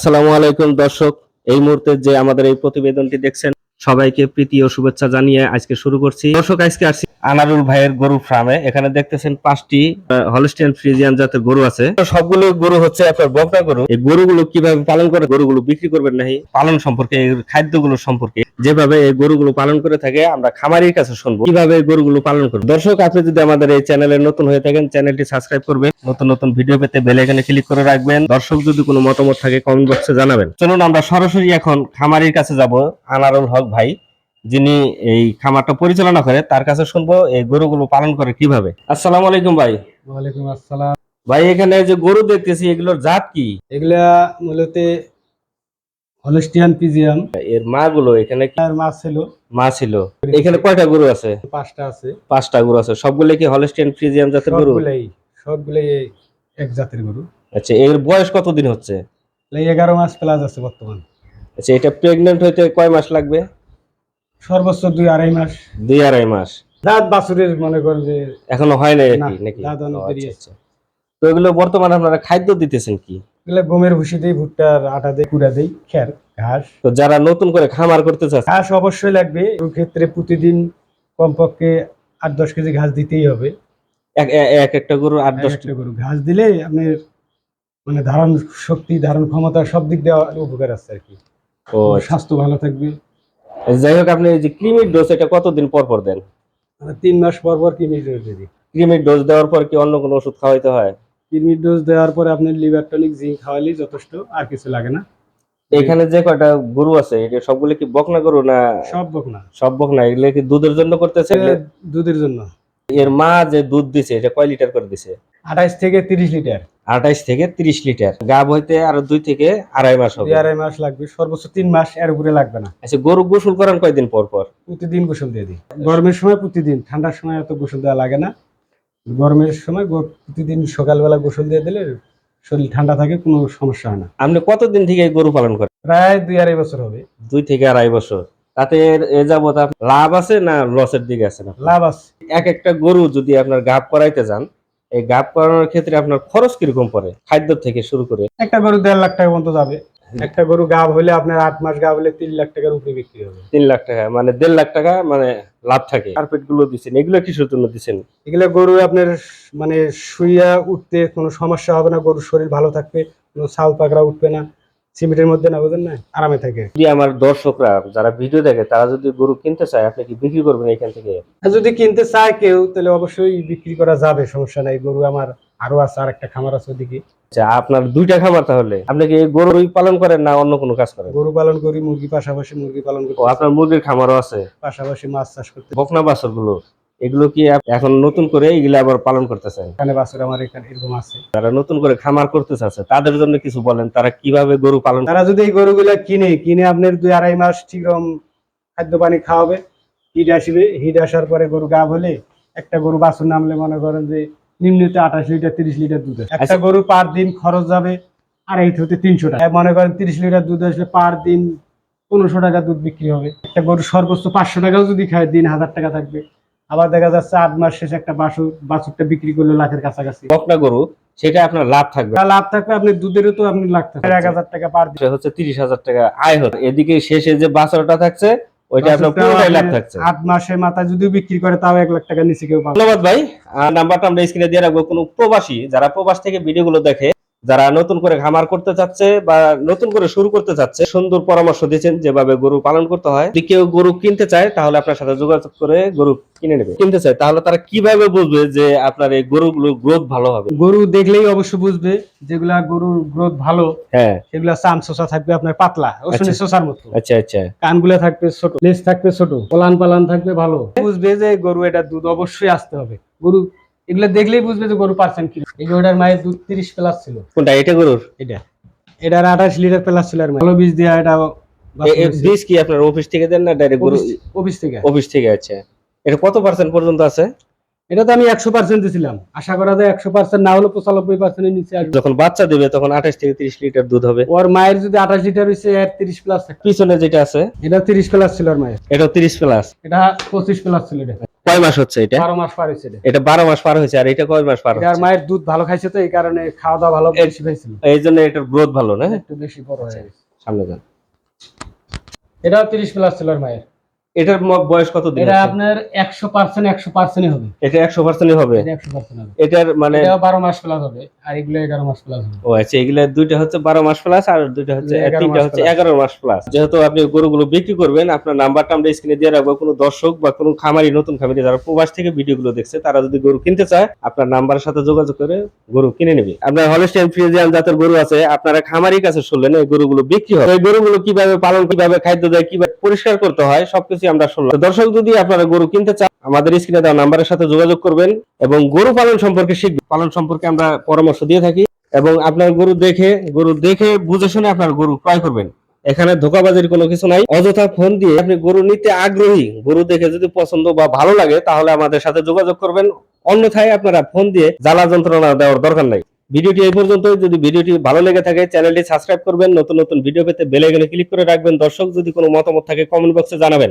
আসসালামু আলাইকুম, দর্শক। এই মুহূর্তে যে আমাদের এই প্রতিবেদনটি দেখছেন, সবাইকে প্রীতি ও শুভেচ্ছা জানিয়ে আজকে শুরু করছি। দর্শক, আজকে আসছি আনারুল ভাইয়ের গরু ফার্মে। এখানে দেখতেছেন পাঁচটি হলস্টিয়ান ফ্রিজিয়ান জাতের গরু আছে। সবগুলো গরু হচ্ছে আপনার বকনা গরু। এই গরুগুলো কীভাবে পালন করে, গরুগুলো বিক্রি করবেন নাকি পালন সম্পর্কে খাদ্যগুলো সম্পর্কে। যেভাবে এই গরুগুলো পালন করে থাকে, আমরা খামারির কাছে শুনব। কীভাবে গরুগুলো পালন করবে? দর্শক, আপনি যদি আমাদের এই চ্যানেলে নতুন হয়ে থাকেন, চ্যানেলটি সাবস্ক্রাইব করবেন। নতুন নতুন ভিডিও পেতে বেল আইকনে ক্লিক করে রাখবেন। দর্শক, যদি কোনো মতামত থাকে, কমেন্ট বক্সে জানাবেন। চলুন, আমরা সরাসরি এখন খামারির কাছে যাব, আনারুল হক ভাই। যিনি এই খামারটা পরিচালনা করে তার কাছে শুনব এই গরুগুলো পালন করে কীভাবে। আসসালামু আলাইকুম ভাই। ওয়ালাইকুম আসসালাম। ভাই এখানে যে গরু দেখতেছি এগুলোর জাত কি? এগুলা মূলত হলস্টিয়ান পিজিয়াম এর মা গুলো এখানে আর মাছ ছিল। মা ছিল। এখানে কয়টা গরু আছে? পাঁচটা আছে। পাঁচটা গরু আছে। সবগুলো কি হলস্টিয়ান জাতের গরু? সবগুলাই সবগুলাই এক জাতের গরু। আচ্ছা এর বয়স কতদিন হচ্ছে? এগারো মাস প্লাস আছে বর্তমান। আচ্ছা এটা প্রেগনেন্ট হইতে কয় মাস লাগবে? সর্বোচ্চ দুই আড়াই মাস। দুই আড়াই মাস। দাঁত বাছুরের মনে করেন যে এখনও হয় নাই নাকি নাকি? দাঁত অনেক দেরি আচ্ছা, আচ্ছা। তো এগুলো বর্তমানে আপনারা খাদ্য দিতেছেন কি? এগুলা গমের ভুসি দেই ভুট্টার আটা দেই কুড়া দেই খের ঘাস। তো যারা নতুন করে খামার করতে চাচ্ছে ঘাস অবশ্যই লাগবে। ওই ক্ষেত্রে প্রতিদিন কমপক্ষে আট দশ কেজি ঘাস দিতেই হবে। এক- এক একটা গরু আট এক দশ একটা গরু ঘাস দিলে আপনার মানে ধারণ শক্তি ধারণ ক্ষমতা সব দিক দিয়ে উপকার আছে আর কি। ও স্বাস্থ্য ভালো থাকবে। যাই হোক আপনি যে ক্রিমির ডোজ এটা কতদিন পর পর দেন? তিন মাস পর পর কিডনির ডোজ দিই। ক্রিমির ডোজ দেওয়ার পর কি অন্য কোনো ওষুধ খাওয়াইতে হয়? কিডনির ডোজ দেওয়ার পরে আপনি লিভার টনিক জিঙ্ক খাওয়ালেই যথেষ্ট আর কিছু লাগে না। এখানে যে কয়টা গরু আছে এটা সবগুলো কি বকনা গরু না সব বক না সব বকনা? এগুলো কি দুধের জন্য করতেছে? দুধের জন্য। এর মা যে দুধ দিছে এটা কয় লিটার করে দিছে? আঠাইশ থেকে তিরিশ লিটার। আঠাইশ থেকে তিরিশ লিটার। গাব হইতে আরও দুই থেকে আড়াই মাস হবে। আড়াই মাস লাগবে সর্বোচ্চ তিন মাস এর উপরে লাগবে না। আচ্ছা গরু গোসল করেন কয়দিন পর পর? প্রতিদিন গোসল দিয়ে দিই। গরমের সময় প্রতিদিন ঠান্ডার সময় এত গোসল দেওয়া লাগে না। গরমের সময় প্রতিদিন সকালবেলা গোসল দিয়ে দিলে শরীর ঠান্ডা থাকে কোনো সমস্যা হয় না। আপনি কতদিন থেকে গরু পালন করেন? প্রায় দুই আড়াই বছর হবে। দুই থেকে আড়াই বছর। তাতে এ যাবত লাভ আছে না লসের দিকে আছে? না লাভ আছে। এক একটা গরু যদি আপনার গাব করাইতে যান এই গাব করানোর ক্ষেত্রে আপনার খরচ কীরকম পড়ে? খাদ্য থেকে শুরু করে। একটা গরু দেড় লাখ টাকা মতো যাবে। একটা গরু গাব হলে আপনার আট মাস গাব হলে তিন লাখ টাকার উপরে বিক্রি হবে। তিন লাখ টাকা মানে দেড় লাখ টাকা মানে লাভ থাকে। কার্পেটগুলো দিচ্ছেন এগুলো কিসের জন্য দিচ্ছেন এগুলো গরু আপনার মানে শুইয়া উঠতে কোনো সমস্যা হবে না গরুর শরীর ভালো থাকবে কোনো ছাল পাকড়া উঠবে না। সিমেন্টের মধ্যে না বুঝেন না আরামে থাকে। যদি আমার দর্শকরা যারা ভিডিও দেখে তারা যদি গরু কিনতে চায় আপনি কি বিক্রি করবেন এখান থেকে? যদি কিনতে চায় কেউ তাহলে অবশ্যই বিক্রি করা যাবে সমস্যা নাই। গরু আমার আরও আছে আর একটা খামার আছে ওদিকে। আচ্ছা আপনার দুইটা খামার তাহলে? আপনি কি গরুই পালন করেন না অন্য কোনো কাজ করেন? গরু পালন করি মুরগি পাশাপাশি মুরগি পালন করি আপনার মুরগির খামারও আছে? পাশাপাশি মাছ চাষ করতে বকনা বাছরগুলো এগুলো কি এখন নতুন করে এগুলো আবার পালন করতেছেন? এখানে বাছুর আমার এখানে এরকম আছে। যারা নতুন করে খামার করতে চাচ্ছে তাদের জন্য কিছু বলেন তারা কীভাবে গরু পালন তারা যদি এই গরুগুলা কিনে কিনে আপনার দুই আড়াই মাস ঠিক রকম খাদ্য পানি খাওয়াবে হিট আসবে হিট আসার পরে গরু গা হলে একটা গরু বাছুর নামলে মনে করেন যে নিম্নতে আঠাশ লিটার তিরিশ লিটার দুধ একটা আচ্ছা। গরু পার দিন খরচ যাবে আড়াই হতে তিনশো টাকা। মনে করেন তিরিশ লিটার দুধ আসলে পার দিন পনেরোশো টাকা দুধ বিক্রি হবে। একটা গরু সর্বোচ্চ পাঁচশো টাকাও যদি খায় দিন হাজার টাকা থাকবে। আবার দেখা যাচ্ছে আট মাস শেষে একটা বাছুর বাছুরটা বিক্রি করল লাখের কাছাকাছি। বকনা গরু সেটা আপনার লাভ থাকবে। লাভ থাকবে আপনি দুধেরও তো আপনি লাখ থাকবে। এক হাজার টাকা পার দিন। হচ্ছে তিরিশ হাজার টাকা আয় হচ্ছে এদিকে শেষে যে বাছরটা থাকছে ওইটা আপনার পুরোটাই লাভ থাকছে। আট মাসের মাথায় যদি বিক্রি করে তাও এক লাখ টাকা নিচে কেউ ধন্যবাদ ভাই। নাম্বারটা আমরা স্ক্রিনে দিয়ে রাখব। কোনো প্রবাসী যারা প্রবাস থেকে ভিডিওগুলো দেখে যারা নতুন করে খামার করতে চাচ্ছে বা নতুন করে শুরু করতে চাচ্ছে সুন্দর পরামর্শ দিয়েছেন যেভাবে গরু পালন করতে হয়। যদি কেউ গরু কিনতে চায় তাহলে আপনার সাথে যোগাযোগ করে গরু কিনে নেবে। কিনতে চায় তাহলে তারা কীভাবে বুঝবে যে আপনার এই গরুগুলোর গ্রোথ ভালো হবে? গরু দেখলেই অবশ্য বুঝবে যেগুলা গরুর গ্রোথ ভালো হ্যাঁ। সেগুলা চাম শোষা থাকবে আপনার পাতলা ওষুধের শোষার মতো। আচ্ছা আচ্ছা। কানগুলা থাকবে ছোট লেজ থাকবে ছোট পলান পালান থাকবে ভালো। বুঝবে যে গরু এটা দুধ অবশ্যই আসতে হবে। গরু এগুলা দেখলেই বুঝবে যে গরু পার্সেন্ট কি এই গরুটার মায়ের দুধ তিরিশ প্লাস ছিল। কোনটা এটা গরুর? এটা। এটার আঠাশ লিটার প্লাস ছিল আর ভালো বীজ দেওয়া এটা বীজ কি আপনার অফিস থেকে দেন না ডাইরেক্ট গরু? অফিস- অফিস থেকে। অফিস থেকে আছে এটা কত পার্সেন্ট পর্যন্ত আছে? এটা তো আমি একশো পার্সেন্ট দিয়েছিলাম আশা করা যায় একশো পার্সেন্ট না হলে পঁচানব্বই পার্সেন্টের নিচে আসবে। যখন বাচ্চা দেবে তখন আঠাশ থেকে তিরিশ লিটার দুধ হবে। ওর মায়ের যদি আঠাশ লিটার হয়েছে এর তিরিশ প্লাস পিছনে যেটা আছে? এটা তিরিশ প্লাস ছিল ওর মায়ের। এটা তিরিশ প্লাস এটা পঁচিশ প্লাস ছিল এটা। কয় মাস হচ্ছে এটা? বারো মাস পার হয়েছে এটা। এটা বারো মাস পার হয়েছে আর এটা কয় মাস পার হচ্ছে আর মায়ের দুধ ভালো খাইছে তো এই কারণে খাওয়া দাওয়া ভালো বেশি খাইছিল এই জন্য এটার গ্রোথ ভালো না? একটু বেশি বড় হয়েছে সামনে যান। এটাও তিরিশ প্লাস ছিল আর মায়ের। এটার বয়স কত দিন এটা? আপনার একশো পার্সেন্ট একশো পার্সেন্টই হবে। এটা একশো পার্সেন্ট হবে? এটা এটার মানে মাস প্লাস হবে আর এগুলো এগারো মাস প্লাস হবে। ও আচ্ছা এগুলা দুইটা হচ্ছে বারো মাস প্লাস আর দুইটা হচ্ছে তিনটা হচ্ছে plus। এগারো মাস প্লাস যেহেতু আপনি গরুগুলো বিক্রি করবেন আপনার নাম্বারটা আমরা স্ক্রিনে দিয়ে রাখব। কোনো দর্শক বা কোনো খামারি নতুন খামারি যারা প্রবাস থেকে ভিডিওগুলো দেখছে তারা যদি গরু কিনতে চায় আপনার নাম্বারের সাথে যোগাযোগ করে গরু কিনে নেবে। আপনার হলস্টাইন ফ্রিজিয়ান জাতের গরু আছে আপনারা খামারির কাছে শুনলেন এই গরুগুলো বিক্রি হয়। এই গরুগুলো কীভাবে পালন কীভাবে খাদ্য দেয় কীভাবে পরিষ্কার করতে হয় সবকিছু আমরা শুনলাম। দর্শক, যদি আপনারা গরু কিনতে চান, আমাদের স্ক্রিনে দেওয়া নাম্বারের সাথে যোগাযোগ করবেন এবং গরু পালন সম্পর্কে শিখবেন। পালন সম্পর্কে আমরা পরামর্শ দিয়ে থাকি এবং আপনার গরু দেখে গরু দেখে বুঝে শুনে আপনার গরু ক্রয় করবেন। এখানে ধোকাবাজির কোনো কিছু নাই। অযথা ফোন দিয়ে আপনি গরু নিতে আগ্রহী, গরু দেখে যদি পছন্দ বা ভালো লাগে, তাহলে আমাদের সাথে যোগাযোগ করবেন। অন্যথায় আপনারা ফোন দিয়ে জ্বালা যন্ত্রণা দেওয়ার দরকার নাই। ভিডিওটি এই পর্যন্ত যদি ভিডিওটি ভালো লেগে থাকে, চ্যানেলটি সাবস্ক্রাইব করবেন। নতুন নতুন ভিডিও পেতে বেল আইকনে ক্লিক করে রাখবেন। দর্শক, যদি কোনো মতামত থাকে, কমেন্ট বক্সে জানাবেন।